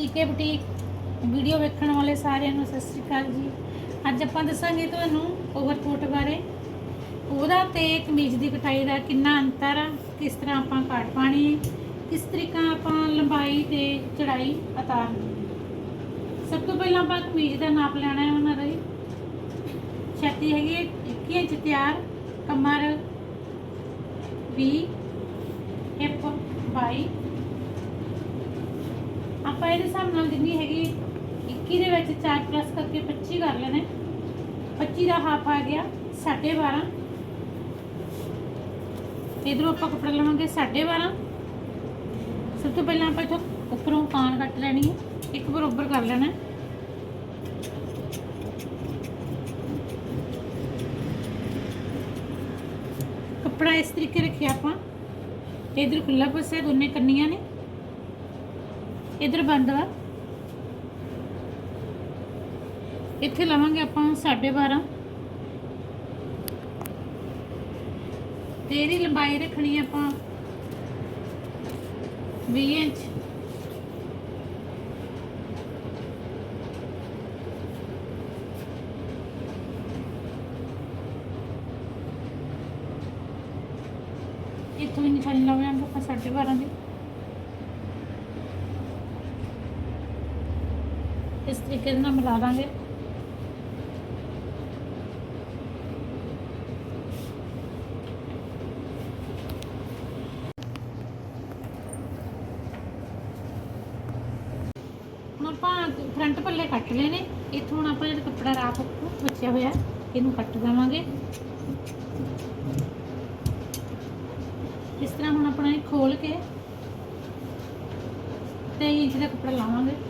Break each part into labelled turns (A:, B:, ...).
A: ਸੀਕੇ boutique video ਵੇਖਣ ਵਾਲੇ ਸਾਰਿਆਂ ਨੂੰ ਸਤਿ ਸ੍ਰੀ ਅਕਾਲ ਜੀ। ਅੱਜ ਆਪਾਂ ਦੱਸਾਂਗੇ ਤੁਹਾਨੂੰ ਓਵਰਕੋਟ ਬਾਰੇ। ਉਹਦਾ ਤੇ ਕਮੀਜ਼ ਦੀ ਕਟਾਈ ਦਾ ਕਿੰਨਾ ਅੰਤਰ ਆ, ਕਿਸ ਤਰ੍ਹਾਂ ਆਪਾਂ ਕਾਟ ਪਾਣੀ ਹੈ ਕਿਸ ਤਰੀਕਾ ਆਪਾਂ ਲੰਬਾਈ ਤੇ ਚੜਾਈ ਉਤਾਰਨੀ। ਸਭ ਤੋਂ ਪਹਿਲਾਂ ਆਪਾਂ ਕਮੀਜ਼ ਦਾ ਨਾਪ ਲੈਣਾ ਹੈ ਉਹਨਾਂ ਦਾ ਜੀ। ਛਾਤੀ ਹੈਗੀ ਹੈ 21 ਇੰਚ ਤਿਆਰ, ਕਮਰ 20 ਹਿੱਪ 22 ਆਪਾਂ ਇਹਦੇ ਹਿਸਾਬ ਨਾਲ ਜਿੰਨੀ ਹੈਗੀ 21 ਦੇ ਵਿੱਚ 4 ਪਲੱਸ ਕਰਕੇ 25 ਕਰ ਲੈਣਾ 25 ਦਾ ਹਾਫ ਆ ਗਿਆ 12.5 ਇਧਰੋਂ ਆਪਾਂ ਕੱਪੜਾ ਲਵਾਂਗੇ 12.5 ਸਭ ਤੋਂ ਪਹਿਲਾਂ ਆਪਾਂ ਇਥੋਂ ਉੱਪਰੋਂ ਕਾਨ ਕੱਟ ਲੈਣੀ ਹੈ। ਇੱਕ ਬਰੋਬਰ ਕਰ ਲੈਣਾ ਕੱਪੜਾ ਇਸ ਤਰੀਕੇ ਰੱਖਿਆ ਆਪਾਂ। ਇਧਰ ਖੁੱਲਾ ਪਾਸਾ ਦੋਨੇ ਕੰਨੀਆਂ ਨੇ। ਇਧਰ ਬੰਦ ਵਾ। ਇੱਥੇ ਲਵਾਂਗੇ ਆਪਾਂ 12.5 ਤੇ ਇਹਦੀ ਲੰਬਾਈ ਰੱਖਣੀ ਹੈ ਆਪਾਂ 20 ਇੰਚ। ਇੱਥੋਂ ਹੀ ਨਿਸ਼ਾਨੀ ਲਾਵਾਂਗੇ ਆਪਾਂ 12.5 ਦੀ। ਇਸ ਤਰੀਕੇ ਨਾਲ ਮਿਲਾ ਦਾਂਗੇ। ਹੁਣ ਆਪਾਂ ਫਰੰਟ ਪੱਲੇ ਕੱਟ ਲਏ ਨੇ। ਇੱਥੋਂ ਹੁਣ ਆਪਾਂ ਜਿਹੜਾ ਕੱਪੜਾ ਰਾਖ ਬਚਿਆ ਹੋਇਆ, ਇਹਨੂੰ ਕੱਟ ਦੇਵਾਂਗੇ। ਇਸ ਤਰ੍ਹਾਂ ਹੁਣ ਆਪਣਾ ਇਹ ਖੋਲ ਕੇ 23 ਇੰਚ ਦਾ ਕੱਪੜਾ ਲਾਵਾਂਗੇ।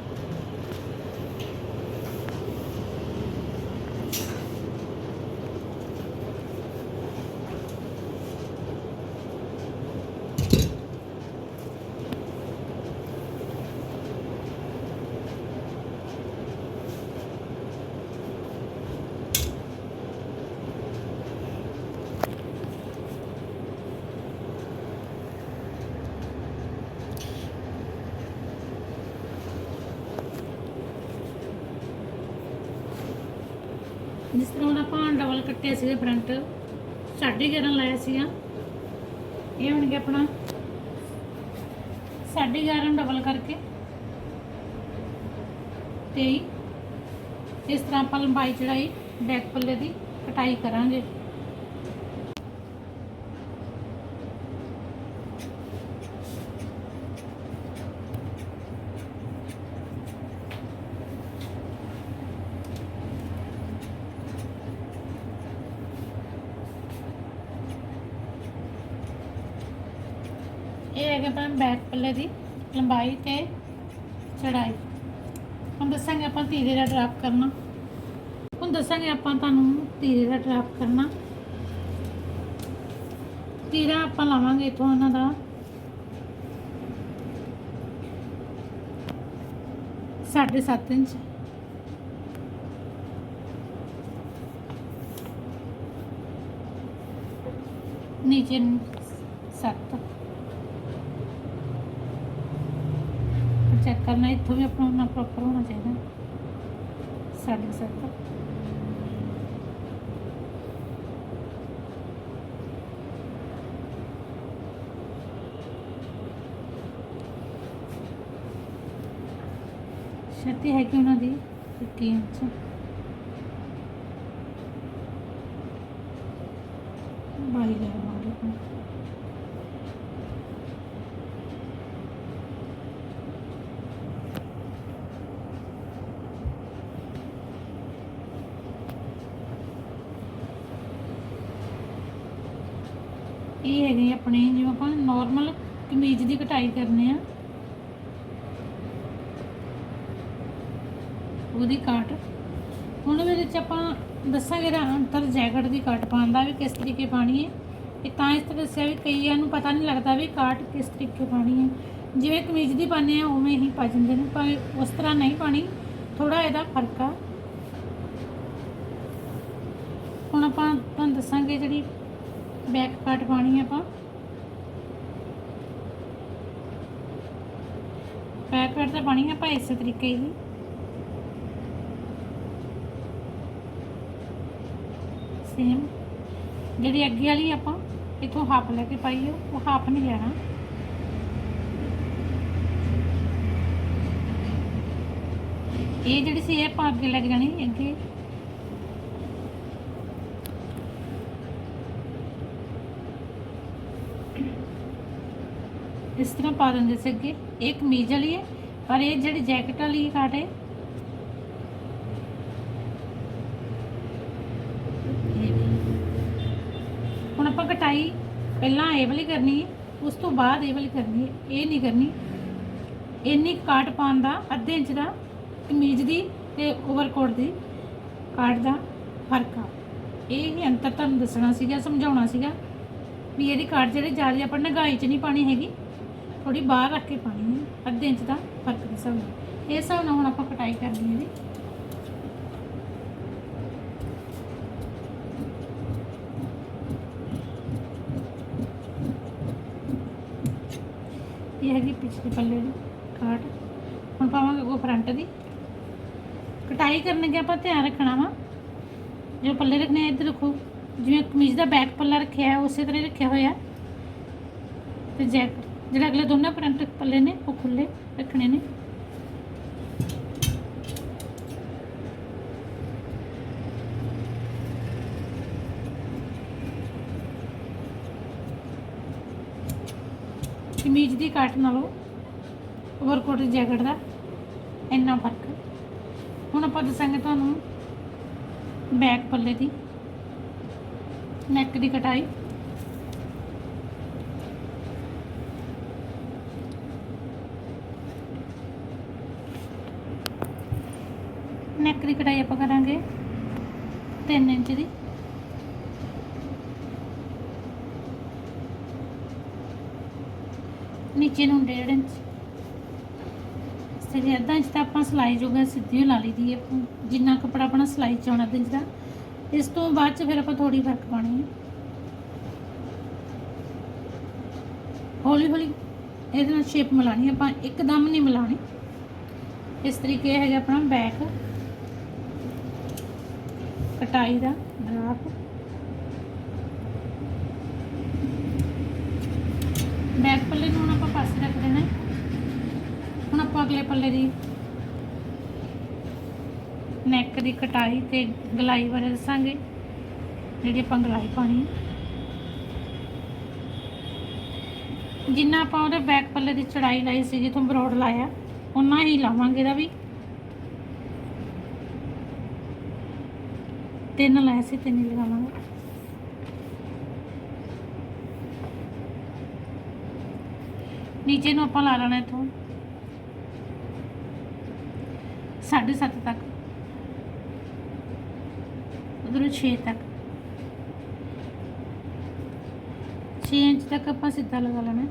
A: ਜਿਸ ਤਰ੍ਹਾਂ ਉਹਦਾ ਆਪਾਂ ਡਬਲ ਕੱਟਿਆ ਸੀਗੇ ਫਰੰਟ, ਸਾਢੇ 11 ਲਾਇਆ ਸੀਗਾ। ਇਹ ਬਣ ਗਿਆ ਆਪਣਾ ਸਾਢੇ 11 ਡਬਲ ਕਰਕੇ। 23 ਇਸ ਤਰ੍ਹਾਂ ਆਪਾਂ ਲੰਬਾਈ ਚੜਾਈ ਬੈਕ ਪੱਲੇ ਦੀ ਕਟਾਈ ਕਰਾਂਗੇ। ਇਹ ਹੈਗਾ ਆਪਣਾ ਬੈਕ ਪੱਲੇ ਦੀ, ਲੰਬਾਈ ਤੇ ਚੜਾਈ। ਹੁਣ ਦੱਸਾਂਗੇ ਆਪਾਂ ਤੀਰੇ ਦਾ ਡਰਾਪ ਕਰਨਾ। ਹੁਣ ਦੱਸਾਂਗੇ ਆਪਾਂ ਤੁਹਾਨੂੰ ਤੀਰੇ ਦਾ ਡਰਾਪ ਕਰਨਾ। ਧੀਰਾ ਆਪਾਂ ਲਾਵਾਂਗੇ ਇਥੋਂ ਉਹਨਾਂ ਦਾ। 7.5 ਇੰਚ। ਨੀਚੇ 7 ਕਰਨਾ, ਇੱਥੋਂ ਵੀ ਆਪਣਾ ਨਾ ਪ੍ਰੋਪਰ ਹੋਣਾ ਚਾਹੀਦਾ। ਸਾਢੇ ਸੱਤ ਛੱਤੀ ਹੈ ਕਿ ਉਹਨਾਂ ਦੀ 21 ਇੰਚ ਬਾਈ ਲੈ ਮਾਰੇ ਆਪਾਂ ਇਹ ਹੈਗੇ ਆਪਣੇ ਜਿਵੇਂ ਆਪਾਂ ਨਾਰਮਲ ਕਮੀਜ਼ ਦੀ ਕਟਾਈ ਕਰਨੇ ਆ। ਉਹਦੀ ਕਾਟ ਹੁਣ ਇਹਦੇ ਵਿੱਚ ਆਪਾਂ ਦੱਸਾਂਗੇ ਰਾ ਅੰਤਰ ਜੈਕਟ ਦੀ ਕਾਟ ਪਾਉਣ ਦਾ ਵੀ ਕਿਸ ਤਰੀਕੇ ਪਾਣੀ ਹੈ। ਇਹ ਤਾਂ ਇਸ ਤਰ੍ਹਾਂ ਦੱਸਿਆ ਵੀ ਕਈਆਂ ਨੂੰ ਪਤਾ ਨਹੀਂ ਲੱਗਦਾ ਵੀ ਕਾਟ ਕਿਸ ਤਰੀਕੇ ਪਾਣੀ ਹੈ। ਜਿਵੇਂ ਕਮੀਜ਼ ਦੀ ਪਾਉਂਦੇ ਆ ਉਵੇਂ ਹੀ ਪਾ ਜਾਂਦੇ ਨੇ, ਪਰ ਉਸ ਤਰ੍ਹਾਂ ਨਹੀਂ ਪਾਣੀ ਥੋੜਾ ਇਹਦਾ ਫ਼ਰਕ ਆ। ਹੁਣ ਆਪਾਂ ਤੁਹਾਨੂੰ ਦੱਸਾਂਗੇ ਜਿਹੜੀ ਬੈਕ ਕਾਟ ਪਾਣੀ ਹੈ ਆਪਾਂ। ਬੈਕ ਸਾਈਡ ਤੇ ਪਾਣੀ ਆਪਾਂ ਇਸੇ ਤਰੀਕੇ ਹੀ। ਸੇਮ ਜਿਹੜੀ ਅੱਗੇ ਵਾਲੀ ਆਪਾਂ ਇਥੋਂ ਹਾਫ ਲੈ ਕੇ ਪਾਈਏ ਉਹ ਹਾਫ ਨਹੀਂ ਲੈਣਾ। ਇਹ ਜਿਹੜੀ ਸੀ, ਇਹ ਆਪਾਂ ਅੱਗੇ ਲੱਗ ਜਾਣੀ ਅੱਗੇ। ਇਸ ਤਰ੍ਹਾਂ ਪਾ ਦਿੰਦੇ ਸੀ ਅੱਗੇ। ਇਹ ਕਮੀਜ਼ ਵਾਲੀ ਹੈ, ਪਰ ਇਹ ਜਿਹੜੀ ਜੈਕਟ ਵਾਲੀ ਕਾਟ ਹੈ, ਹੁਣ ਆਪਾਂ ਕਟਾਈ ਪਹਿਲਾਂ ਇਹ ਵਾਲੀ ਕਰਨੀ ਹੈ, ਉਸ ਤੋਂ ਬਾਅਦ ਇਹ ਵਾਲੀ ਕਰਨੀ ਹੈ, ਇਹ ਨਹੀਂ ਕਰਨੀ। ਇੰਨੀ ਕਾਟ ਪਾਉਣ ਦਾ, ਅੱਧੇ ਇੰਚ ਦਾ ਕਮੀਜ਼ ਦੀ ਤੇ ਓਵਰਕੋਟ ਦੀ ਕਾਟ ਦਾ ਫ਼ਰਕ ਆ। ਇਹ ਹੀ ਅੰਤਰ ਤੁਹਾਨੂੰ ਦੱਸਣਾ ਸੀਗਾ, ਸਮਝਾਉਣਾ ਸੀਗਾ ਵੀ ਇਹਦੀ ਕਾਟ ਜਿਹੜੇ ਜ਼ਿਆਦਾ ਆਪਾਂ ਨਗਾਈ 'ਚ ਨਹੀਂ ਪਾਣੀ ਹੈਗੀ। ਥੋੜੀ ਬਾਹਰ ਰੱਖ ਕੇ ਪਾਣੀ ਹੈ ਅੱਧੇ ਇੰਚ ਦਾ ਫ਼ਰਕ ਦੇ ਹਿਸਾਬ ਨਾਲ। ਇਹ ਹਿਸਾਬ ਨਾਲ ਹੁਣ ਆਪਾਂ ਕਟਾਈ ਕਰਨੀ ਹੈ ਜੀ ਇਹ ਹੈਗੀ ਪਿਛਲੇ ਪੱਲੇ ਦੀ ਕਾਟ। ਹੁਣ ਪਾਵਾਂਗੇ ਉਹ ਫਰੰਟ ਦੀ। ਕਟਾਈ ਕਰਨ ਲੱਗੇ ਆਪਾਂ ਧਿਆਨ ਰੱਖਣਾ ਵਾ, ਜੋ ਪੱਲੇ ਰੱਖਣੇ ਆ, ਇੱਧਰ ਰੱਖੋ। ਜਿਵੇਂ ਕਮੀਜ਼ ਦਾ ਬੈਕ ਪੱਲਾ ਰੱਖਿਆ ਹੈ ਉਸੇ ਤਰ੍ਹਾਂ ਹੀ ਰੱਖਿਆ ਹੋਇਆ। ਤੇ ਜੈਕਟ। ਜਿਹੜੇ ਅਗਲੇ ਦੋਨੇ ਪ੍ਰਿੰਟ ਪੱਲੇ ਨੇ, ਉਹ ਖੁੱਲੇ ਰੱਖਣੇ ਨੇ। ਕਮੀਜ਼ ਦੀ ਕੱਟ ਨਾਲੋਂ ਓਵਰਕੋਟ ਜੈਕਟ ਦਾ ਇੰਨਾ ਫ਼ਰਕ। ਹੁਣ ਆਪਾਂ ਦੱਸਾਂਗੇ ਤੁਹਾਨੂੰ ਬੈਕ ਪੱਲੇ ਦੀ, ਨੈਕ ਦੀ ਕਟਾਈ। ਨੈਕ ਕਟਾਈ ਆਪਾਂ ਕਰਾਂਗੇ। 3 ਇੰਚ ਦੀ। ਨੀਚੇ ਨੂੰ 1.5 ਇੰਚ। ਤੇ ਅੱਧਾ ਇੰਚ ਤਾਂ ਆਪਾਂ ਸਿਲਾਈ ਜੋਗਾ ਸਿੱਧੀ ਲਾ ਲਈ ਦੀ ਹੈ। ਜਿੰਨਾ ਕੱਪੜਾ ਆਪਣਾ ਸਿਲਾਈ ਚ ਆਉਣਾ ਅੱਧਾ ਇੰਚ ਦਾ। ਇਸ ਤੋਂ ਬਾਅਦ ਚ ਫਿਰ ਆਪਾਂ ਥੋੜੀ ਫ਼ਰਕ ਪਾਣੀ ਹੈ। ਹੌਲੀ ਹੌਲੀ ਇਹਦੇ ਨਾਲ ਸ਼ੇਪ ਮਿਲਾਣੀ ਹੈ, ਆਪਾਂ ਇੱਕਦਮ ਨਹੀਂ ਮਿਲਾਣੀ ਇਸ ਤਰੀਕੇ ਹੈਗਾ ਆਪਣਾ ਬੈਕ ਕਟਾਈ ਦਾ ਡਰਾਪ ਬੈਕ ਪੱਲੇ ਨੂੰ ਹੁਣ ਆਪਾਂ ਪਾਸੇ ਰੱਖ ਦੇਣਾ। ਹੁਣ ਆਪਾਂ ਅਗਲੇ ਪੱਲੇ ਦੀ ਨੈਕ ਦੀ ਕਟਾਈ ਤੇ ਗਲਾਈ ਬਾਰੇ ਦੱਸਾਂਗੇ, ਜਿਹੜੀ ਆਪਾਂ ਗਲਾਈ ਪਾਣੀ ਜਿੰਨਾ ਆਪਾਂ ਉਹਦੇ ਬੈਕ ਪੱਲੇ ਦੀ ਚੜਾਈ ਲਾਈ ਸੀ ਜਿੱਥੋਂ ਬਰੋਡ ਲਾਇਆ ਉਨਾ ਹੀ ਲਾਵਾਂਗੇ ਇਹਦਾ ਵੀ। ਤਿੰਨ ਲਾਇਆ ਸੀ, ਤਿੰਨ ਲਗਾਵਾਂਗੇ। ਨੀਚੇ ਨੂੰ ਆਪਾਂ ਲਾ ਲੈਣਾ ਇੱਥੋਂ। ਸਾਢੇ ਸੱਤ ਤੱਕ। ਉਧਰੋਂ 6 ਤੱਕ। 6 ਇੰਚ ਤੱਕ ਆਪਾਂ ਸਿੱਧਾ ਲਗਾ ਲੈਣਾ।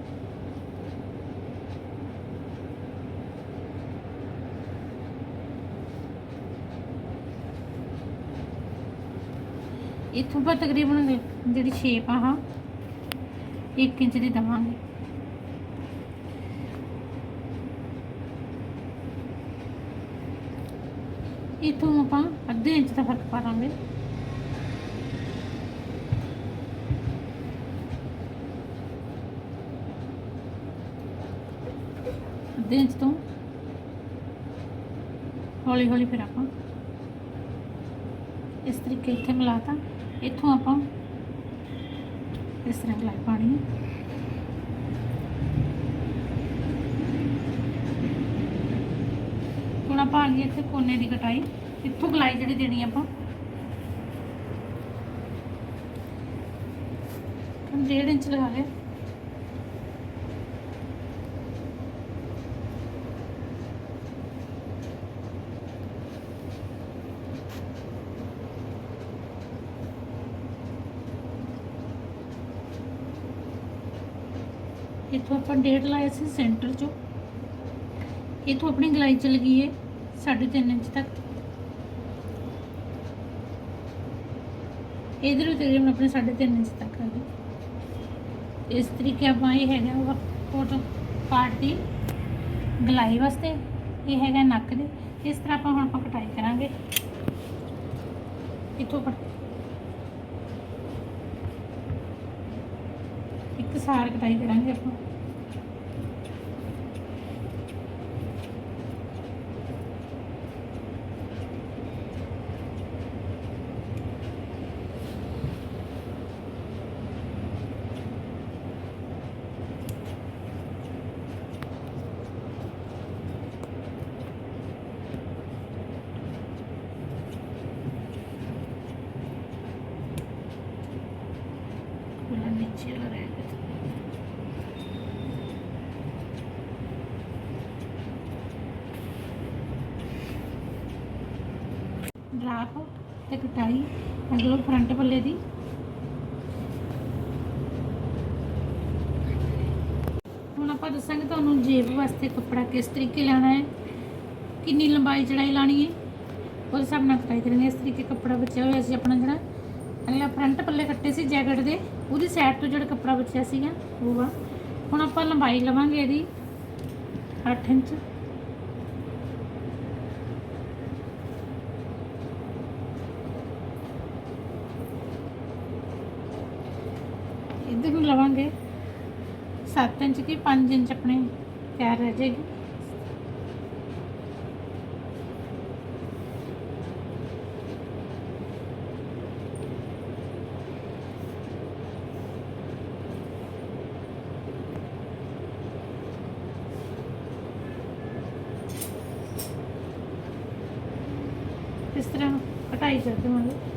A: ਇੱਥੋਂ ਆਪਾਂ ਤਕਰੀਬਨ ਜਿਹੜੀ ਸ਼ੇਪ ਆ ਹਾਂ 1 ਇੰਚ ਦੀ ਦਵਾਂਗੇ। ਇੱਥੋਂ ਆਪਾਂ ਅੱਧੇ ਇੰਚ ਦਾ ਫ਼ਰਕ ਪਾ ਲਾਂਗੇ ਅੱਧੇ ਇੰਚ ਤੋਂ ਹੌਲੀ ਹੌਲੀ ਫਿਰ ਆਪਾਂ ਇਸ ਤਰੀਕੇ ਇੱਥੇ ਮਿਲਾਤਾ ਇੱਥੋਂ ਆਪਾਂ ਇਸ ਤਰ੍ਹਾਂ ਗਲਾਈ ਪਾਣੀ ਹੈ। ਹੁਣ ਆਪਾਂ ਆ ਇੱਥੇ ਕੋਨੇ ਦੀ ਕਟਾਈ। ਇੱਥੋਂ ਗਲਾਈ ਜਿਹੜੀ ਦੇਣੀ ਆਪਾਂ। ਹੁਣ ਡੇਢ ਇੰਚ ਲਗਾ ਲਿਆ ਇੱਥੋਂ ਆਪਾਂ ਡੇਢ ਲਾਇਆ ਸੀ ਸੈਂਟਰ ਚੋਂ। ਇੱਥੋਂ ਆਪਣੀ ਗਲਾਈ ਚਲ ਗਈ ਹੈ 3.5 ਇੰਚ ਤੱਕ। ਇਧਰ ਤਕਰੀਬਨ ਆਪਣੇ 3.5 ਇੰਚ ਤੱਕ ਆ ਗਈ। ਇਸ ਤਰੀਕੇ ਆਪਾਂ ਇਹ ਹੈਗਾ ਵਾ ਫੋਟੋ ਪਾਰਟ ਦੀ ਗਲਾਈ ਵਾਸਤੇ, ਇਹ ਹੈਗਾ ਨੱਕ ਦੇ। ਇਸ ਤਰ੍ਹਾਂ ਆਪਾਂ ਹੁਣ ਆਪਾਂ ਕਟਾਈ ਕਰਾਂਗੇ। ਇੱਥੋਂ ਕੱਟ ਇੱਕ ਸਾਰ ਕਟਾਈ ਕਰਾਂਗੇ ਆਪਾਂ ਖੁੱਲਾ ਨੀਚੇ ਵਾਲਾ ਰਹਿ ਗਿਆ ਡਰਾਪ ਤੇ ਕਟਾਈ ਅਗਲੋ ਫਰੰਟ ਪੱਲੇ ਦੀ। ਹੁਣ ਆਪਾਂ ਦੱਸਾਂਗੇ ਤੁਹਾਨੂੰ ਜੇਬ ਵਾਸਤੇ ਕੱਪੜਾ ਕਿਸ ਤਰੀਕੇ ਲੈਣਾ ਹੈ, ਕਿੰਨੀ ਲੰਬਾਈ ਚੜਾਈ ਲਾਣੀ ਹੈ, ਉਹਦੇ ਹਿਸਾਬ ਨਾਲ ਕਟਾਈ ਕਰਾਂਗੇ। ਇਸ ਤਰੀਕੇ ਕੱਪੜਾ ਬਚਿਆ ਹੋਇਆ ਸੀ ਆਪਣਾ ਜਿਹੜਾ, ਅਗਲਾ ਫਰੰਟ ਪੱਲੇ ਕੱਟੇ ਸੀ ਜੈਕਟ ਦੇ, ਉਹਦੀ ਸਾਈਡ ਤੋਂ ਜਿਹੜਾ ਕੱਪੜਾ ਬਚਿਆ ਸੀਗਾ, ਉਹ ਵਾ। ਹੁਣ ਆਪਾਂ ਲੰਬਾਈ ਲਵਾਂਗੇ ਇਹਦੀ 8 ਇੰਚ। ਇੱਧਰ ਨੂੰ ਲਵਾਂਗੇ। 7 ਇੰਚ ਕੀ 5 ਇੰਚ ਆਪਣੇ ਤਿਆਰ ਰਹਿ ਜਾਏਗੀ। ਇਸ ਤਰ੍ਹਾਂ ਕਟਾਈ ਕਰ ਦੇਵਾਂਗੇ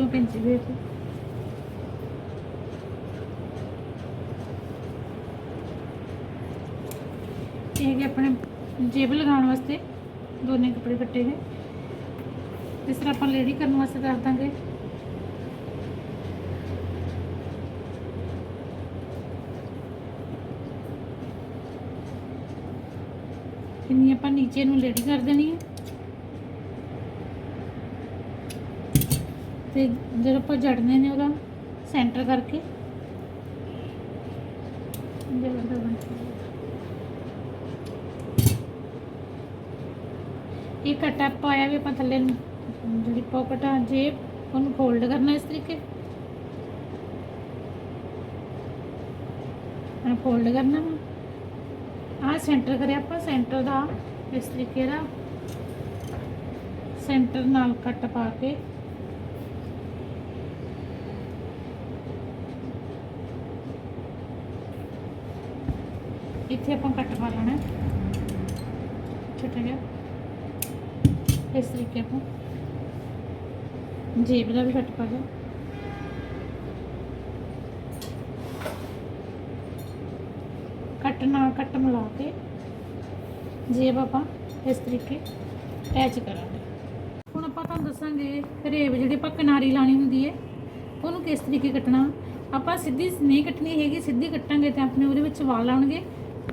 A: ਇਹਦੇ ਵਿੱਚੋਂ ਇਹ ਹੈਗੇ ਆਪਣੇ ਜੇਬ ਲਗਾਉਣ ਵਾਸਤੇ ਦੋਨੇ ਕੱਪੜੇ ਕੱਟੇ ਨੇ ਇਸ ਤਰ੍ਹਾਂ ਆਪਾਂ ਲੇਡੀ ਕਰਨ ਵਾਸਤੇ ਕਰ ਦਾਂਗੇ। ਇੰਨੀ ਆਪਾਂ ਨੀਚੇ ਨੂੰ ਲੇਡੀ ਕਰ ਦੇਣੀ ਹੈ। ਤੇ ਜਦੋਂ ਆਪਾਂ ਜੜਨੇ ਨੇ ਉਹਦਾ ਸੈਂਟਰ ਕਰਕੇ। ਇਹ ਕਟਾ ਪਾਇਆ ਵੀ ਆਪਾਂ ਥੱਲੇ ਨੂੰ ਜਿਹੜੀ ਪਾਕਟ ਆ, ਜੇ ਉਹਨੂੰ ਫੋਲਡ ਕਰਨਾ ਇਸ ਤਰੀਕੇ। ਆ ਫੋਲਡ ਕਰਨਾ ਵਾ। ਆ ਸੈਂਟਰ ਕਰਿਆ ਆਪਾਂ ਸੈਂਟਰ ਦਾ ਇਸ ਤਰੀਕੇ ਦਾ ਸੈਂਟਰ ਨਾਲ ਕੱਟ ਪਾ ਕੇ। ਇੱਥੇ ਆਪਾਂ ਕੱਟ ਪਾ ਲੈਣਾ। ਛੋਟਾ ਜਿਹਾ। ਇਸ ਤਰੀਕੇ ਆਪਾਂ ਜੇਬ ਦਾ ਵੀ ਕੱਟ ਪਾ ਲਿਆ ਕੱਟ ਨਾਲ ਕੱਟ ਮਿਲਾ ਕੇ ਜੇਬ ਆਪਾਂ ਇਸ ਤਰੀਕੇ ਅਟੈਚ ਕਰਾਂਗੇ। ਹੁਣ ਆਪਾਂ ਤੁਹਾਨੂੰ ਦੱਸਾਂਗੇ ਰੇਬ ਜਿਹੜੀ ਆਪਾਂ ਕਿਨਾਰੀ ਲਾਣੀ ਹੁੰਦੀ ਹੈ, ਉਹਨੂੰ ਕਿਸ ਤਰੀਕੇ ਕੱਟਣਾ। ਆਪਾਂ ਸਿੱਧੀ ਨਹੀਂ ਕੱਟਣੀ ਹੈਗੀ, ਸਿੱਧੀ ਕੱਟਾਂਗੇ ਤੇ ਆਪਣੇ ਉਹਦੇ ਵਿੱਚ ਵਾਲ ਆਉਣਗੇ।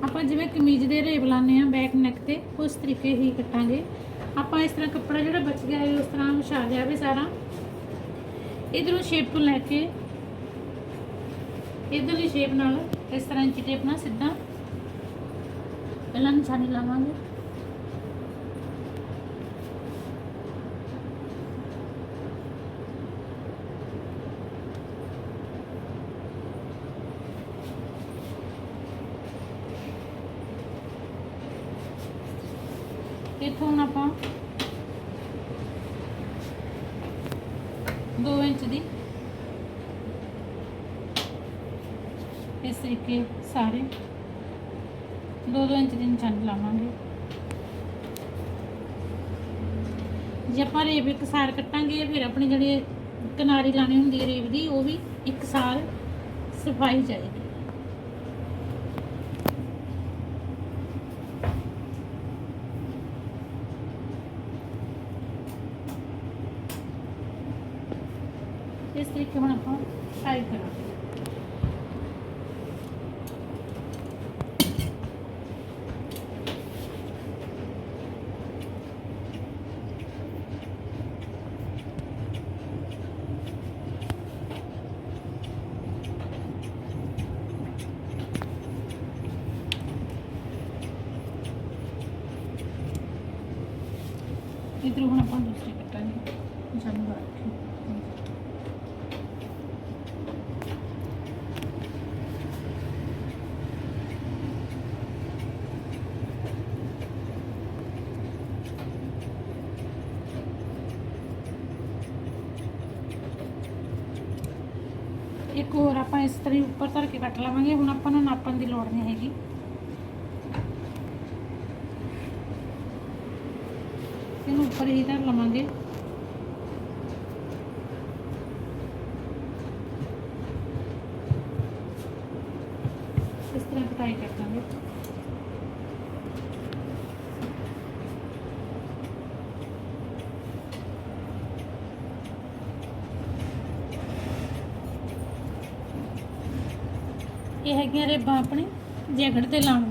A: ਆਪਾਂ ਜਿਵੇਂ ਕਮੀਜ਼ ਦੇ ਰੇਬ ਲਾਉਂਦੇ ਆ ਬੈਕ ਨੈਕ ਤੇ, ਉਸ ਤਰੀਕੇ ਹੀ ਕੱਟਾਂਗੇ। ਆਪਾਂ ਇਸ ਤਰ੍ਹਾਂ ਕੱਪੜਾ ਜਿਹੜਾ ਬਚ ਗਿਆ ਹੈ, ਉਸ ਤਰ੍ਹਾਂ ਵਿਛਾ ਲਿਆ ਵੀ ਸਾਰਾ। ਇਧਰੋਂ ਸ਼ੇਪ ਤੋਂ ਲੈ ਕੇ, ਇਧਰਲੀ ਸ਼ੇਪ ਨਾਲ ਇਸ ਤਰ੍ਹਾਂ ਇੰਚੀ ਟੇਪ ਨਾਲ ਸਿੱਧਾ, ਪਹਿਲਾਂ ਨਿਸ਼ਾਨੀ ਲਾਵਾਂਗੇ। ਇੱਥੋਂ ਹੁਣ ਆਪਾਂ? 2 ਇੰਚ ਦੀ। ਇਸ ਤਰੀਕੇ ਸਾਰੇ। 2-2 ਇੰਚ ਦੀ ਨਿਸ਼ਾਨੀ ਲਾਵਾਂਗੇ। ਜੇ ਆਪਾਂ ਰੇਬ ਇੱਕ ਸਾਰ ਕੱਟਾਂਗੇ, ਫਿਰ ਆਪਣੀ ਜਿਹੜੀ ਕਿਨਾਰੀ ਲਾਣੀ ਹੁੰਦੀ ਹੈ ਰੇਬ ਦੀ, ਉਹ ਵੀ ਇੱਕ ਸਾਲ ਸਫ਼ਾਈ ਚਾਹੀਦੀ ਇਸ ਤਰੀਕੇ ਹੁਣ ਆਪਾਂ ਫਰਾਈ ਕਰਾਂਗੇ इधर हम अपन दूसरी कटाएंगे जानवर ਉੱਪਰ ਧਰ ਕੇ ਕੱਟ ਲਵਾਂਗੇ, ਹੁਣ ਆਪਾਂ ਨੂੰ ਨਾਪਣ ਦੀ ਲੋੜ ਨਹੀਂ ਹੈਗੀ। ਇਹਨੂੰ ਉੱਪਰ ਹੀ ਧਰ ਲਵਾਂਗੇ ਇਸ ਤਰ੍ਹਾਂ ਕਟਾਈ ਕਰ ਦਾਂਗੇ ਇਹ ਹੈਗੀਆਂ ਰੇਬਾਂ ਆਪਣੇ ਜੈਕਟ ਤੇ ਲਾਉਣ